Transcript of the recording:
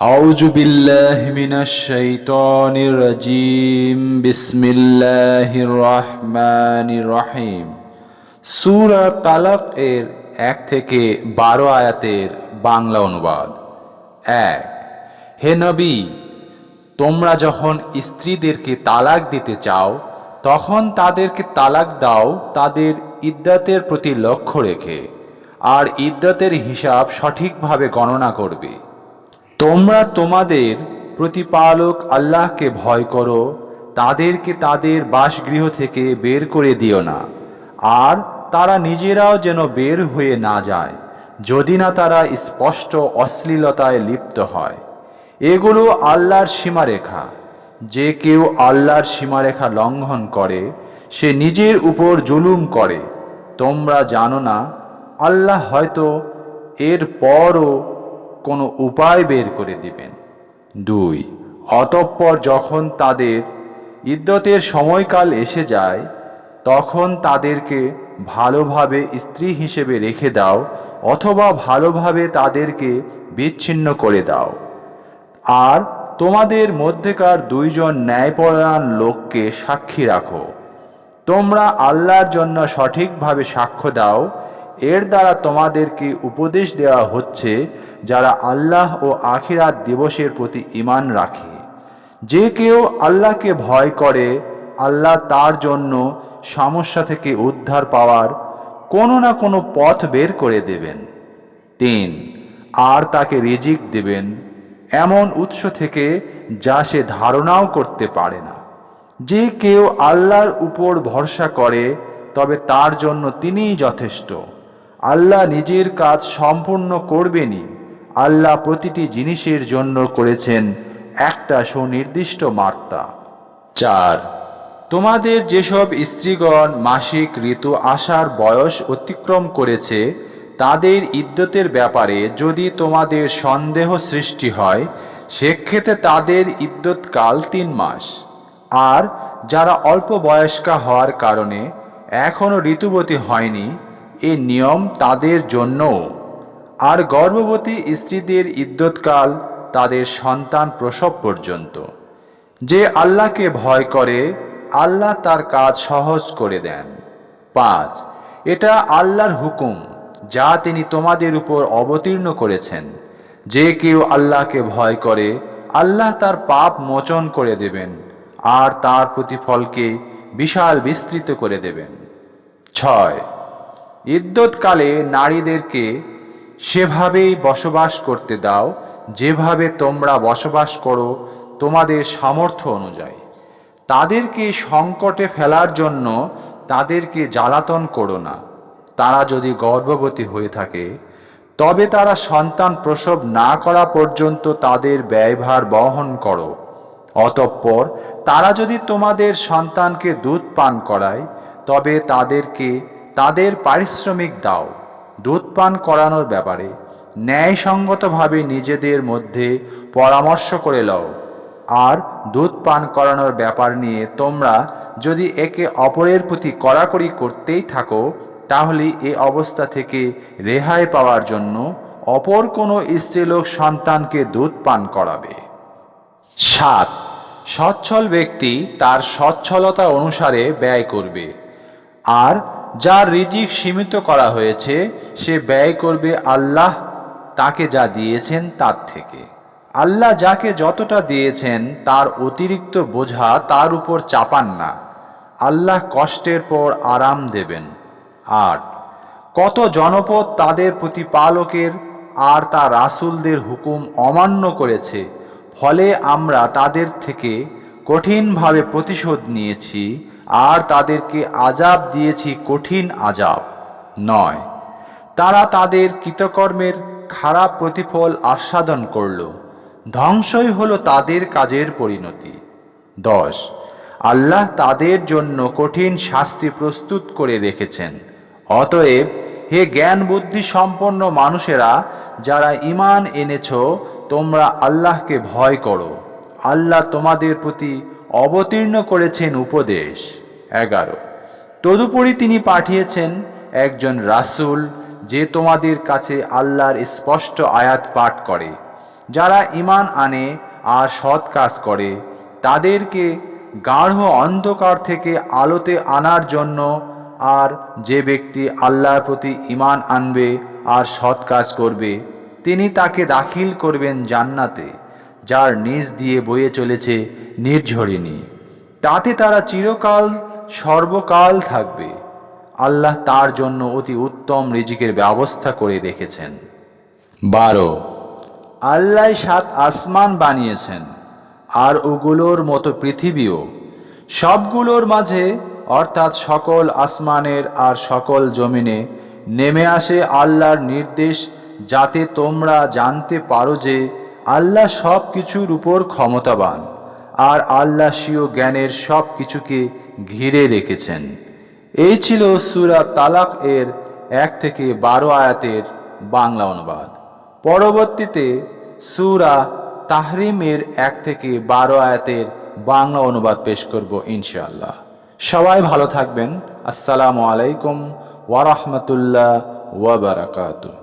أعوذ بالله من الشيطان الرجيم بسم الله الرحمن الرحيم সূরা তালাক এর এক থেকে বারো আয়াতের বাংলা অনুবাদ এক হে নবী তোমরা যখন স্ত্রীদেরকে তালাক দিতে চাও তখন তাদেরকে তালাক দাও তাদের ইদ্যাতের প্রতি লক্ষ্য রেখে আর ইদ্যাতের হিসাব সঠিকভাবে গণনা করবে তোমরা তোমাদের প্রতিপালক আল্লাহকে ভয় করো, তাদেরকে তাদের বাসগৃহ থেকে বের করে দিও না। আর তারা নিজেরাও যেন বের হয়ে না যায়, যদি না তারা স্পষ্ট অশ্লীলতায় লিপ্ত হয়। এগুলো আল্লাহর সীমারেখা। যে কেউ আল্লাহর সীমারেখা লঙ্ঘন করে, সে নিজের উপর জুলুম করে। তোমরা জানো না, আল্লাহ হয়তো এর পরও কোনো উপায় বের করে দিবেন। দুই, অতঃপর যখন তাদের ইদ্যতের সময়কাল এসে যায়, তখন তাদেরকে ভালোভাবে স্ত্রী হিসেবে রেখে দাও অথবা ভালোভাবে তাদেরকে বিচ্ছিন্ন করে দাও। আর তোমাদের মধ্যেকার দুইজন ন্যায়পরায়ণ লোককে সাক্ষী রাখো। তোমরা আল্লাহর জন্য সঠিকভাবে সাক্ষ্য দাও এর দ্বারা তোমাদেরকে উপদেশ দেওয়া হচ্ছে যারা আল্লাহ ও আখিরাত দিবসের প্রতি ঈমান রাখে। যে কেউ আল্লাহকে ভয় করে, আল্লাহ তার জন্য সমস্যা থেকে উদ্ধার পাওয়ার কোনো না কোনো পথ বের করে দেবেন। তিন, আর তাকে রিজিক দেবেন এমন উৎস থেকে যা সে ধারণাও করতে পারে না। যে কেউ আল্লাহর উপর ভরসা করে, তবে তার জন্য তিনিই যথেষ্ট। আল্লাহ নিজের কাজ সম্পূর্ণ করবেনই। আল্লাহ প্রতিটি জিনিসের জন্য করেছেন একটা সুনির্দিষ্ট মাত্রা চার। তোমাদের যেসব স্ত্রীগণ মাসিক ঋতু আসার বয়স অতিক্রম করেছে তাদের ইদ্যতের ব্যাপারে যদি তোমাদের সন্দেহ সৃষ্টি হয় সেক্ষেত্রে তাদের ইদ্যৎকাল তিন মাস। আর যারা অল্প বয়স্কা হওয়ার কারণে এখনও ঋতুবতী হয়নি এ নিয়ম তাদের জন্যও। আর গর্ভবতী স্ত্রীদের ইদ্যৎকাল তাদের সন্তান প্রসব পর্যন্ত। যে আল্লাহকে ভয় করে, আল্লাহ তার কাজ সহজ করে দেন। পাঁচ, এটা আল্লাহর হুকুম, যা তিনি তোমাদের উপর অবতীর্ণ করেছেন। যে কেউ আল্লাহকে ভয় করে, আল্লাহ তার পাপ মোচন করে দেবেন, আর তার প্রতিফলকে বিশাল বিস্তৃত করে দেবেন। ছয় ইদ্যৎকালে নারীদেরকে সেভাবেই বসবাস করতে দাও, যেভাবে তোমরা বসবাস করো তোমাদের সামর্থ্য অনুযায়ী। তাদেরকে সংকটে ফেলার জন্য তাদেরকে জ্বালাতন করো না। তারা যদি গর্ভবতী হয়ে থাকে, তবে তারা সন্তান প্রসব না করা পর্যন্ত তাদের ব্যয়ভার বহন করো। অতঃপর তারা যদি তোমাদের সন্তানকে দুধ পান করায়, তবে তাদেরকে তাদের পারিশ্রমিক দাও দুধ পান করানোর ব্যাপারে ন্যায়সঙ্গতভাবে নিজেদের মধ্যে পরামর্শ করে লও। আর দুধ পান করানোর ব্যাপার নিয়ে তোমরা যদি একে অপরের প্রতি কড়াকড়ি করতেই থাকো, তাহলে এ অবস্থা থেকে রেহাই পাওয়ার জন্য অপর কোনো স্ত্রীলোক সন্তানকে দুধ পান করাবে। সাত, সচ্ছল ব্যক্তি তার সচ্ছলতা অনুসারে ব্যয় করবে। আর যার রিজিক সীমিত করা হয়েছে, সে ব্যয় করবে আল্লাহ তাকে যা দিয়েছেন তার থেকে। আল্লাহ যাকে যতটা দিয়েছেন তার অতিরিক্ত বোঝা তার উপর চাপান না। আল্লাহ কষ্টের পর আরাম দেবেন। আর কত জনপদ তাদের প্রতিপালকের আর তার রাসুলদের হুকুম অমান্য করেছে, ফলে আমরা তাদের থেকে কঠিনভাবে প্রতিশোধ নিয়েছি আর তাদেরকে আজাব দিয়েছি কঠিন আজাব। নয়। তারা তাদের কৃতকর্মের খারাপ প্রতিফল আস্বাদন করল। ধ্বংসই হলো তাদের কাজের পরিণতি। দশ। আল্লাহ তাদের জন্য কঠিন শাস্তি প্রস্তুত করে রেখেছেন। অতএব হে জ্ঞান বুদ্ধি সম্পন্ন মানুষেরা, যারা ইমান এনেছ, তোমরা আল্লাহকে ভয় করো। আল্লাহ তোমাদের প্রতি অবতীর্ণ করেছেন উপদেশ। এগারো। তদুপরি তিনি পাঠিয়েছেন একজন রাসূল যে তোমাদের কাছে আল্লাহর স্পষ্ট আয়াত পাঠ করে, যারা ইমান আনে আর সৎ কাজ করে, তাদেরকে গাঢ় অন্ধকার থেকে আলোতে আনার জন্য আর যে ব্যক্তি আল্লাহর প্রতি ইমান আনবে আর সৎ কাজ করবে, তিনি তাকে দাখিল করবেন জান্নাতে। যার নিজ দিয়ে বয়ে চলেছে নির্ঝরিণী। তাতে তারা চিরকাল সর্বকাল থাকবে। আল্লাহ তার জন্য অতি উত্তম রিজিকের ব্যবস্থা করে রেখেছেন। বারো। আল্লাহ সাত আসমান বানিয়েছেন, আর ওগুলোর মতো পৃথিবীও। সবগুলোর মাঝে, অর্থাৎ সকল আসমানের আর সকল জমিনে, নেমে আসে আল্লাহর নির্দেশ, যাতে তোমরা জানতে পারো যে আল্লাহ সব কিছুর উপর ক্ষমতাবান, আর আল্লাহ স্বীয় জ্ঞানের সব কিছুকে ঘিরে রেখেছেন। এই ছিল সুরা তালাক এর এক থেকে বারো আয়াতের বাংলা অনুবাদ। পরবর্তীতে সুরা তাহরিমের এক থেকে বারো আয়াতের বাংলা অনুবাদ পেশ করব ইনশাআল্লাহ। সবাই ভালো থাকবেন। আসসালামু আলাইকুম ওয়ারহমতুল্লাহ ওয়াবারাকাতুহ